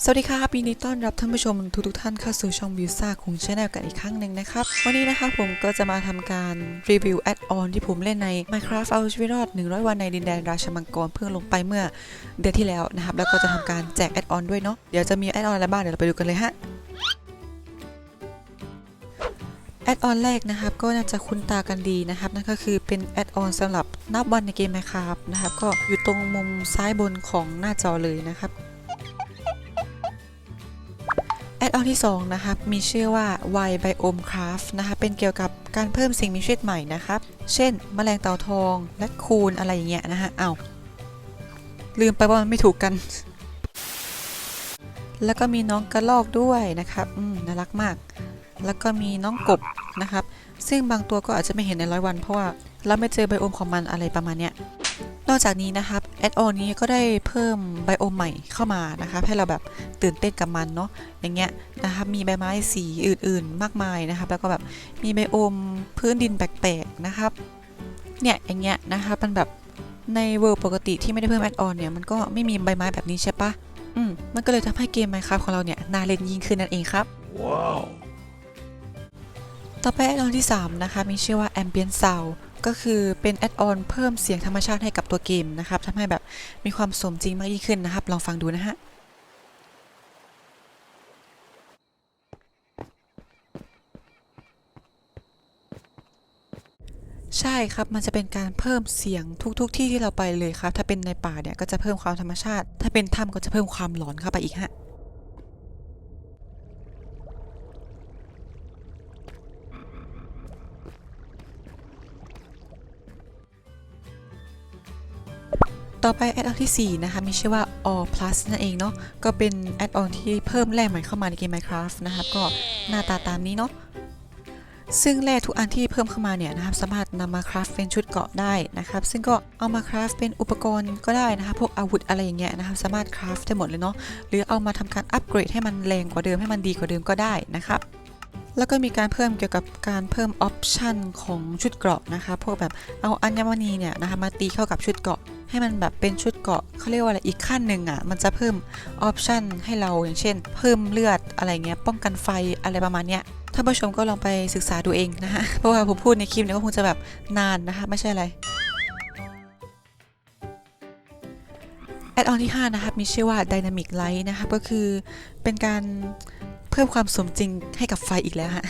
สวัสดีค่ะปีนี้ต้อนรับท่านผู้ชมทุกทท่านเข้าสู่ช่องวิวซ่าของชาแนลกันอีกครั้งหนึ่งนะครับ วันนี้นะคะผมก็จะมาทำการรีวิวแอดออนที่ผมเล่นใน Minecraft เอาชีวิตรอด 100 วันในดินแดนราชมังกรเพิ่งลงไปเมื่อเดือนที่แล้วนะครับ แล้วก็จะทำการแจกแอดออนด้วยเนาะเดี๋ยวจะมีแอดออนอะไรบ้างเดี๋ยวเราไปดูกันเลยฮะแอดออนแรกนะครับก็น่าจะคุ้นตากันดีนะครับนั่นก็คือเป็นแอดออนสำหรับนับวันในเกม Minecraft นะครับก็อยู่ตรงมุมซ้ายบนของหน้าจอเลยนะครับ แอดออนที่ 2 นะครับ มีชื่อว่า Y Biome Craft นะคะ เป็นเกี่ยวกับการเพิ่มสิ่งมีชีวิตใหม่นะครับ เช่น แมลงเต่าทอง และคูนอะไรอย่างเงี้ยนะฮะเอา้าลืมไปว่ามันไม่ถูกกัน แล้วก็มีน้องกระลอกด้วยนะครับ อืม น่ารักมาก แล้วก็มีน้องกบนะครับ ซึ่งบางตัวก็อาจจะไม่เห็นในร้อยวัน เพราะว่าเราไม่เจอไบโอมของมันอะไรประมาณเนี้ย นอกจากนี้นะครับ แอดออนนี้ก็ได้เพิ่มไบโอมใหม่เข้ามานะครับให้เราแบบตื่นเต้นกับมันเนาะอย่างเงี้ยนะครับมีใบไม้สีอื่นๆ มากมายนะครับ แล้วก็แบบมีไบโอมพื้นดินแปลกๆนะครับ เนี่ยอย่างเงี้ยนะครับมันแบบในเวิร์ปกติที่ไม่ได้เพิ่มแอดออนเนี่ยมันก็ไม่มีใบไม้แบบนี้ใช่ปะอืมมันก็เลยทำให้เกม Minecraft ของเราเนี่ยน่าเล่นยิ่งขึ้นนั่นเองครับต่อไปแอดออนที่ 3 นะคะ มีชื่อว่า Ambient Sound ก็คือเป็นแอดออนเพิ่มเสียงธรรมชาติให้กับตัวเกมนะครับทำให้แบบมีความสมจริงมากยิ่งขึ้นนะครับ ลองฟังดูนะฮะใช่ครับ มันจะเป็นการเพิ่มเสียงทุก ๆทที่ที่เราไปเลยครับ ถ้าเป็นในป่าเนี่ยก็จะเพิ่มความธรรมชาติ ถ้าเป็นถ้ำก็จะเพิ่มความหลอนเข้าไปอีกฮะ ต่อไปแอดออนที่ 4 นะคะ มีชื่อว่า All Plus นั่นเองเนาะก็เป็นแอดออนที่เพิ่มแร่ใหม่เข้ามาในเกม Minecraft นะครับ ก็หน้าตาตามนี้เนาะซึ่งแร่ทุกอันที่เพิ่มเข้ามาเนี่ยนะครับสามารถนำมาคราฟเป็นชุดเกาะได้นะครับ ซึ่งก็เอามาคราฟเป็นอุปกรณ์ก็ได้นะครับพวกอาวุธอะไรอย่างเงี้ยนะครับสามารถคราฟได้หมดเลยเนาะหรือเอามาทำการอัปเกรดให้มันแรงกว่าเดิมให้มันดีกว่าเดิมก็ได้นะครับ แล้วก็มีการเพิ่มเกี่ยวกับการเพิ่มออปชันของชุดเกราะนะคะ พวกแบบเอาอัญมณีเนี่ยนะคะมาตีเข้ากับชุดเกราะ ให้มันแบบเป็นชุดเกราะเขาเรียกว่าอะไรอีกขั้นหนึ่งอะ มันจะเพิ่มออปชันให้เราอย่างเช่น เพิ่มเลือดอะไรเงี้ย ป้องกันไฟอะไรประมาณเนี้ยท่านผู้ชมก็ลองไปศึกษาดูเองนะคะเพราะว่าผมพูดในคลิปเนี่ยก็คงจะแบบนานนะคะไม่ใช่อะไรแอดออนที่ 5 นะครับมีชื่อว่า Dynamic Light นะครับก็คือเป็นการ เพิ่มความสมจริงให้กับไฟอีกแล้วฮะ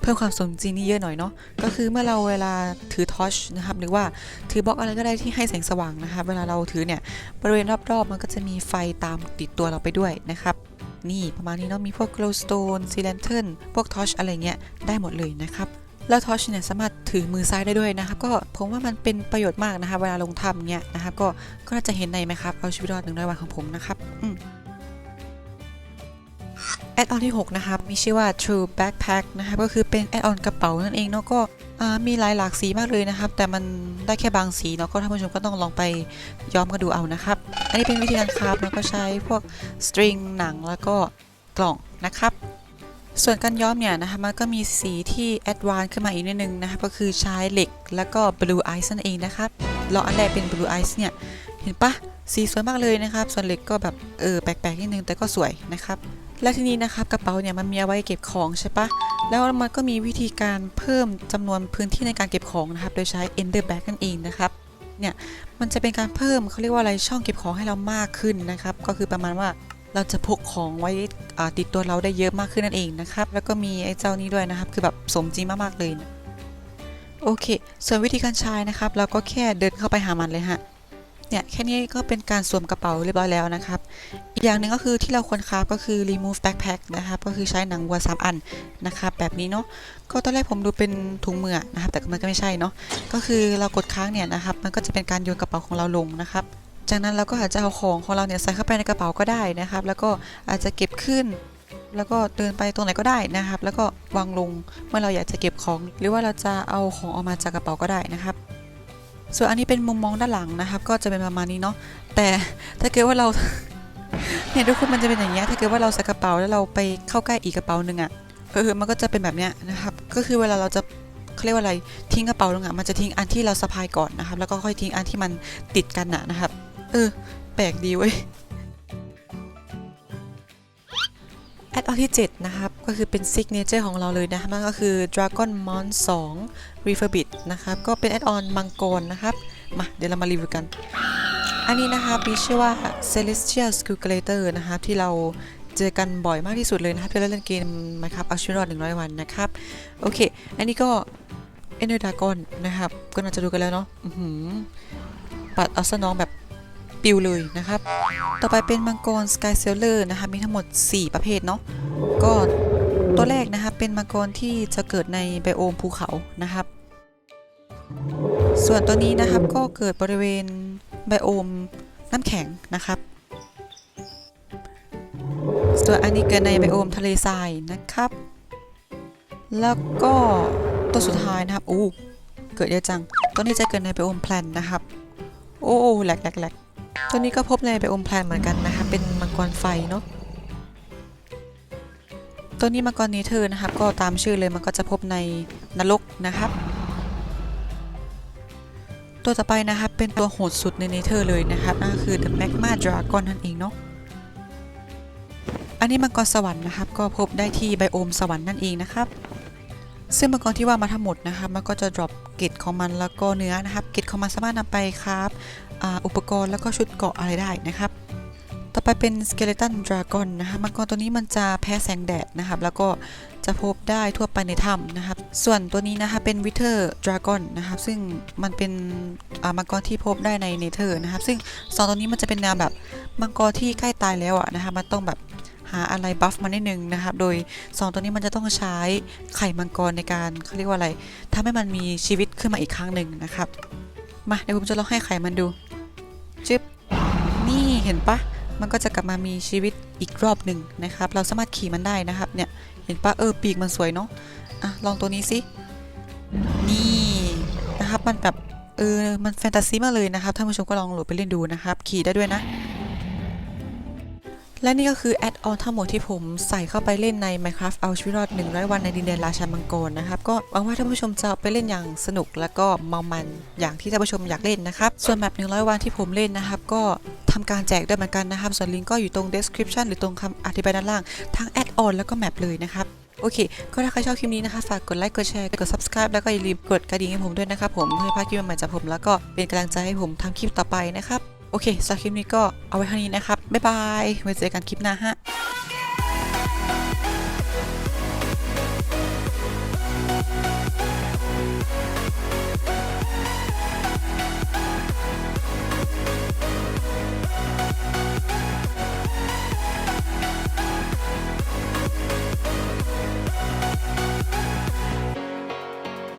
เพิ่มความสมจริงนี่เยอะหน่อยเนาะ ก็คือเมื่อเราเวลาถือทอชนะครับ หรือว่าถือบล็อกอะไรก็ได้ที่ให้แสงสว่างนะครับเวลาเราถือเนี่ย บริเวณรอบๆ มันก็จะมีไฟตามติดตัวเราไปด้วยนะครับ นี่ประมาณนี้เนาะ มีพวก glowstone sea lantern พวกทอชอะไรเงี้ย ได้หมดเลยนะครับแล้วทอชเนี่ยสามารถถือมือซ้ายได้ด้วยนะครับ ก็ผมว่ามันเป็นประโยชน์มากนะคะเวลาลงทำเนี่ยนะครับก็ก็น่าจะเห็นในไหมครับเอาชีวิตรอดหนึ่งร้อยวันของผมนะครับอืม แอดออนที่ 6 นะครับ มีชื่อว่า True Backpack นะครับ ก็คือเป็นแอดออนกระเป๋านั่นเองเนาะก็มีหลายหลากสีมากเลยนะครับ แต่มันได้แค่บางสีเนาะก็ท่านผู้ชมก็ต้องลองไปย้อมกันดูเอานะครับ อันนี้เป็นวิธีการคราฟแล้วก็ใช้พวกสตริงหนังแล้วก็กล่องนะครับส่วนการย้อมเนี่ยนะคะมันก็มีสีที่แอดวานขึ้นมาอีกนิดนึงนะครับก็คือใช้เหล็กแล้วก็ Blue Ice นั่นเองนะครับเราอันแรกเป็น Blue Ice เนี่ยเห็นปะสีสวยมากเลยนะครับ ส่วนเหล็กก็แบบเออแปลกๆนิดนึงแต่ก็สวยนะครับ และทีนี้นะครับกระเป๋าเนี่ยมันมีเอาไว้เก็บของใช่ปะแล้วมันก็มีวิธีการเพิ่มจำนวนพื้นที่ในการเก็บของนะครับโดยใช้ Ender Bag นั่นเองนะครับเนี่ยมันจะเป็นการเพิ่มเขาเรียกว่าอะไรช่องเก็บของให้เรามากขึ้นนะครับก็คือประมาณว่าเราจะพกของไว้อ่าติดตัวเราได้เยอะมากขึ้นนั่นเองนะครับแล้วก็มีไอ้เจ้านี้ด้วยนะครับ คือแบบสมจริงมากๆเลยนะโอเค ส่วนวิธีการใช้นะครับ เราก็แค่เดินเข้าไปหามันเลยฮะ เนี่ยแค่นี้ก็เป็นการสวมกระเป๋าเรียบร้อยแล้วนะครับ อีกอย่างหนึ่งก็คือที่เราควรคราฟก็คือ remove backpack นะครับ ก็คือใช้หนังวัวสามอันนะครับแบบนี้เนาะก็ตอนแรกผมดูเป็นถุงมือนะครับ แต่มันก็ไม่ใช่เนาะก็คือเรากดค้างเนี่ยนะครับ มันก็จะเป็นการโยนกระเป๋าของเราลงนะครับจากนั้นเราก็อาจจะเอาของของเราเนี่ยใส่เข้าไปในกระเป๋าก็ได้นะครับ แล้วก็อาจจะเก็บขึ้น แล้วก็เดินไปตรงไหนก็ได้นะครับ แล้วก็วางลงเมื่อเราอยากจะเก็บของ หรือว่าเราจะเอาของออกมาจากกระเป๋าก็ได้นะครับ ส่วนอันนี้เป็นมุมมองด้านหลังนะครับ ก็จะเป็นประมาณนี้เนาะแต่ถ้าเกิดว่าเราเนี่ยทุกคนมันจะเป็นอย่างเงี้ยถ้าเกิดว่าเราใส่กระเป๋าแล้วเราไปเข้าใกล้อีกกระเป๋าหนึ่งอะ่ะเออมันก็จะเป็นแบบเนี้ยนะครับก็คือเวลาเราจะเขาเรียกว่าอะไรทิ้งกระเป๋าหนึงอะ่ะมันจะทิ้งอันที่เราสะพายก่อนนะครับ แล้วก็ค่อยทิ้งอันที่มันติดกันน่ะนะครับ เออ แปลกดีเว้ย แอดออนที่ 7 นะครับ ก็คือเป็นซิกเนเจอร์ของเราเลยนะครับนั่นก็คือ Dragon Mon 2 Refurbish นะครับ ก็เป็นแอดออนมังกรนะครับ มาเดี๋ยวเรามารีวิวกัน อันนี้นะคะมีชื่อว่า Celestial Sculptor นะครับ ที่เราเจอกันบ่อยมากที่สุดเลยนะครับที่เราเล่นเกมนะครับเอาชีวิตรอด100 วันนะครับ โอเค อันนี้ก็ Ender Dragon นะครับ ก็น่าจะดูกันแล้วเนาะหือปัดเอาซะน้องแบบ ปิวเลยนะครับ ต่อไปเป็นมังกร Sky Sailor นะคะมีทั้งหมด 4 ประเภทเนาะก็ตัวแรกนะครับเป็นมังกรที่จะเกิดในไบโอมภูเขานะครับ ส่วนตัวนี้นะครับก็เกิดบริเวณไบโอมน้ำแข็งนะครับ ส่วนอันนี้เกิดในไบโอมทะเลทรายนะครับ แล้วก็ตัวสุดท้ายนะครับอู้เกิดเยอะจังตัวนี้จะเกิดในไบโอมแพลนนะครับ โอ้แหลกแหลกแหลก ตัวนี้ก็พบในไบโอมแพลนเหมือนกันนะคะ เป็นมังกรไฟเนาะตัวนี้มังกรเนเธอ์นะครับ ก็ตามชื่อเลยมันก็จะพบในนรกนะครับ ตัวต่อไปนะครับเป็นตัวโหดสุดในเนเธอร์เลยนะครับนั่นก็คือ The Magma Dragon นั่นเองเนาะอันนี้มังกรสวรรค์นะครับ ก็พบได้ที่ไบโอมสวรรค์นั่นเองนะครับ ซึ่งมังกรที่ว่ามาทั้งหมดนะครับมันก็จะ drop เกตของมันแล้วก็เนื้อนะครับ เกตของมันสามารถนำไปครับอ,อุปกรณ์แล้วก็ชุดเกราะอะไรได้นะครับ ต่อไปเป็น Skeleton Dragon นนะคะมังกรตัวนี้มันจะแพ้แสงแดดนะครับ แล้วก็จะพบได้ทั่วไปในถ้ำนะครับ ส่วนตัวนี้นะคะเป็น Wither Dragon นนะครับ ซึ่งมันเป็นมังกรที่พบได้ในเนเธอร์นะครับ ซึ่งสองตัวนี้มันจะเป็นแนวแบบมังกรที่ใกล้ตายแล้วอะนะคะ มันต้องแบบ หาอะไรบัฟมานิดนึงนะครับโดยสองตัวนี้มันจะต้องใช้ไข่มังกรในการเขาเรียกว่าอะไรทำให้มันมีชีวิตขึ้นมาอีกครั้งหนึ่งนะครับ มาเดี๋ยวผมจะลองให้ไข่มันดูจึ๊บนี่เห็นปะมันก็จะกลับมามีชีวิตอีกรอบหนึ่งนะครับ เราสามารถขี่มันได้นะครับเนี่ยเห็นปะเออปีกมันสวยเนาะอะลองตัวนี้สินี่นะครับมันแบบเออมันแฟนตาซีมากเลยนะครับท่านผู้ชมก็ลองโหลดไปเล่นดูนะครับ ขี่ได้ด้วยนะ และนี่ก็คือแอดออนทั้งหมดที่ผมใส่เข้าไปเล่นใน Minecraft เอาชีวิตรอด100 วันในดินแดนราชามังกรนะครับ ก็หวังว่าท่านผู้ชมจะไปเล่นอย่างสนุกและก็เมามันอย่างที่ท่านผู้ชมอยากเล่นนะครับ ส่วนแมป100 วันที่ผมเล่นนะครับ ก็ทำการแจกด้วยเหมือนกันนะครับ ส่วนลิงก์ก็อยู่ตรง description หรือตรงคำอธิบายด้านล่าง ทั้งแอดออนแล้วก็แมปเลยนะครับโอเค ก็ถ้าใครชอบคลิปนี้นะคะ ฝากกดไลค์ กดแชร์ กด subscribe แล้วก็อย่าลืมกดกระดิ่งให้ผมด้วยนะครับผม เพื่อพาคลิปใหม่จากผม แล้วก็เป็นกำลังใจให้ผมทำคลิปต่อไปนะครับ โอเคสำหรับคลิปนี้ก็เอาไว้เท่านี้นะครับ บ๊ายบาย ไว้เจอกันคลิปหน้าฮะ